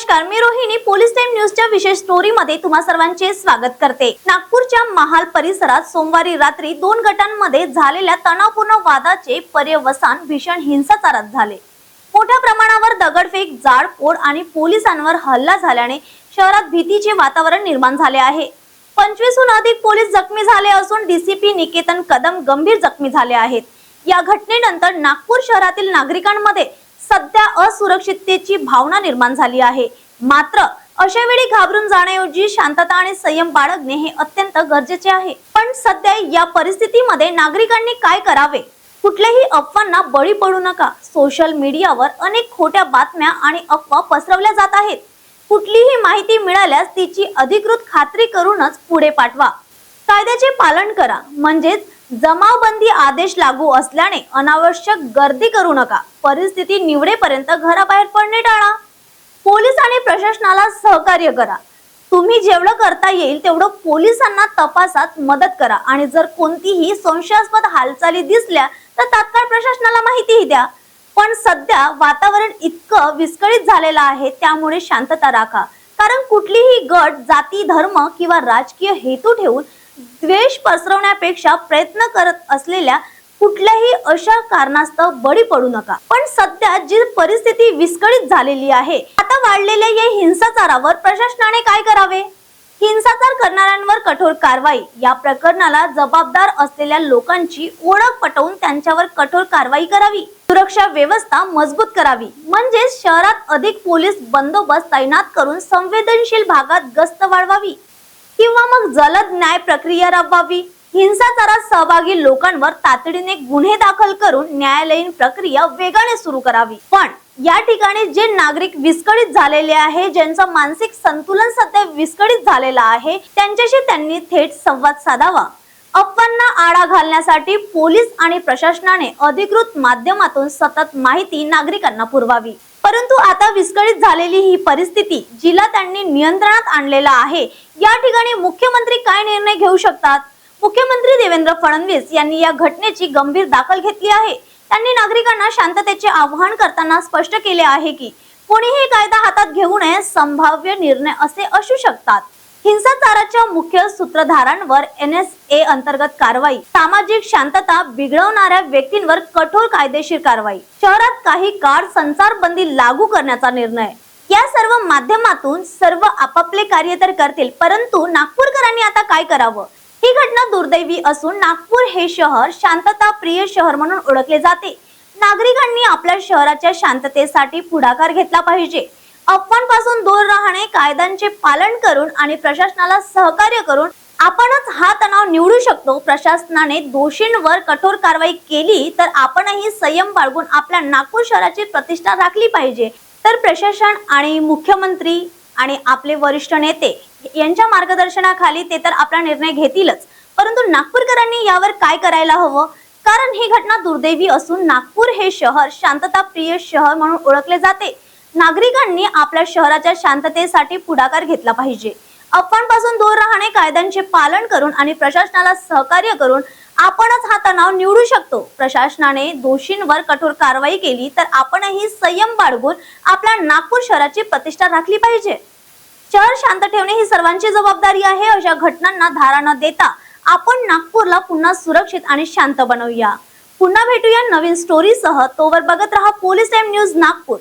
नमस्कार मी Rohini. Police time न्यूजच्या विशेष स्टोरी मध्ये तुम्हा सर्वांचे स्वागत करते. नागपूरच्या महाल परिसरात सोमवारी रात्री दोन गटांमध्ये झालेल्या तणावपूर्ण वादाचे पर्यवसान भीषण हिंसाचारात झाले. मोठ्या प्रमाणावर दगडफेक जाळपोळ आणि पोलिसांवर हल्ला झाल्याने शहरात भीतीचे वातावरण निर्माण झाले आहे. पंचवीसहून अधिक पोलीस जखमी झाले असून डीसीपी निकेतन कदम गंभीर जखमी झाले आहेत. या घटनेनंतर नागपूर शहरातील नागरिकांमध्ये सध्या असुरक्षिततेची भावना निर्माण झाली आहे. मात्र अशा वेळी घाबरून जाण्याऐवजी शांतता आणि संयम बाळगणे हे अत्यंत गरजेचे आहे. पण सध्या या परिस्थितीमध्ये नागरिकांनी काय करावे? कुठल्याही अफवांना बळी पडू नका. सोशल मीडियावर अनेक खोट्या बातम्या आणि अफवा पसरवल्या जात आहेत. कुठलीही माहिती मिळाल्यास तिची अधिकृत खात्री करूनच पुढे पाठवा. कायद्याचे पालन करा. म्हणजेच जमावबंदी आदेश लागू असल्याने अनावश्यक गर्दी करू नका. परिस्थिती निवडेपर्यंत घराबाहेर पडणे टाळा. पोलीस आणि प्रशासनाला सहकार्य करा. तुम्ही जेवढं करता येईल तेवढं पोलिसांना तपासात मदत करा. आणि जर कोणतीही संशयास्पद हालचाली दिसल्या तर तात्काळ प्रशासनाला माहितीही द्या. पण सध्या वातावरण इतकं विस्कळीत झालेलं आहे त्यामुळे शांतता राखा. कारण कुठलीही गट जाती धर्म किंवा राजकीय हेतू ठेवून द्वेष पसरवण्यापेक्षा प्रयत्न करत असलेल्या कुठल्याही अशा कारणास्तव बळी पडू नका. पण सध्या जी परिस्थिती विस्कळीत झालेली आहे आता वाढलेल्या या हिंसाचारावर प्रशासनाने काय करावे? हिंसाचार करणाऱ्यांवर कठोर कारवाई या प्रकरणाला जबाबदार असलेल्या लोकांची ओळख पटवून त्यांच्यावर कठोर कारवाई करावी. सुरक्षा व्यवस्था मजबूत करावी. म्हणजेच शहरात अधिक पोलीस बंदोबस्त तैनात करून संवेदनशील भागात गस्त वाढवावी. किंवा मग जलद न्याय प्रक्रिया राबवावी. हिंसाचारात सहभागी लोकांवर तातडीने गुन्हे दाखल करून न्यायालयीन प्रक्रिया वेगाने सुरू करावी. पण या ठिकाणी जे नागरिक विस्कळीत झालेले आहे ज्यांचं मानसिक संतुलन सध्या विस्कळीत झालेलं आहे त्यांच्याशी त्यांनी थेट संवाद साधावा. अफवांना आळा घालण्यासाठी पोलीस आणि प्रशासनाने अधिकृत माध्यमातून सतत माहिती नागरिकांना पुरवावी. परंतु आता विस्कळीत झालेली ही परिस्थिती जिला त्यांनी नियंत्रणात आणलेला आहे. या ठिकाणी मुख्यमंत्री काय निर्णय घेऊ शकतात? मुख्यमंत्री देवेंद्र फडणवीस यांनी या घटनेची गंभीर दाखल घेतली आहे. त्यांनी नागरिकांना शांततेचे आवाहन करताना स्पष्ट केले आहे की कोणीही कायदा हातात घेऊ नये संभाव्य निर्णय असे असू शकतात. हिंसाचाराच्या मुख्य सूत्रधारांवर एन एस ए अंतर्गत कारवाई सामाजिक शांतता बिघडवणाऱ्या व्यक्तींवर कठोर कायदेशीर कारवाई शहरात काही काळ संचारबंदी लागू करण्याचा निर्णय. या सर्व माध्यमातून सर्व आपापले कार्य तर करतील परंतु नागपूरकरांनी आता काय करावं? ही घटना दुर्दैवी असून नागपूर हे शहर शांतता प्रिय शहर म्हणून ओळखले जाते. नागरिकांनी आपल्या शहराच्या शांततेसाठी पुढाकार घेतला पाहिजे. अफवांपासून दूर राहणे कायद्यांचे पालन करून आणि प्रशासनाला सहकार्य करून आपणच हा तणाव निवडू शकतो. प्रशासनाने दोषींवर कठोर कारवाई केली तर आपणही संयम बाळगून आपल्या नागपूर शहराची प्रतिष्ठा राखली पाहिजे. तर प्रशासन आणि मुख्यमंत्री आणि आपले वरिष्ठ नेते यांच्या मार्गदर्शनाखाली ते तर आपला निर्णय घेतीलच. परंतु नागपूरकरांनी यावर काय करायला हवं? कारण ही घटना दुर्दैवी असून नागपूर हे शहर शांतता प्रिय शहर म्हणून ओळखले जाते. नागरिकांनी आपल्या शहराच्या शांततेसाठी पुढाकार घेतला पाहिजे. अफवांपासून दूर राहणे कायद्यांचे पालन करून आणि प्रशासनाला सहकार्य करून आपणच हा तणाव निवडू शकतो. प्रशासनाने दोषींवर कठोर कारवाई केली तर आपणही संयम बाळगून आपल्या नागपूर शहराची प्रतिष्ठा राखली पाहिजे. शहर शांत ठेवणे ही सर्वांची जबाबदारी आहे. अशा घटनांना धारा न देता आपण नागपूरला पुन्हा सुरक्षित आणि शांत बनवूया. पुन्हा भेटूया नवीन स्टोरीसह तोवर बघत रहा पोलीस टाइम न्यूज नागपूर.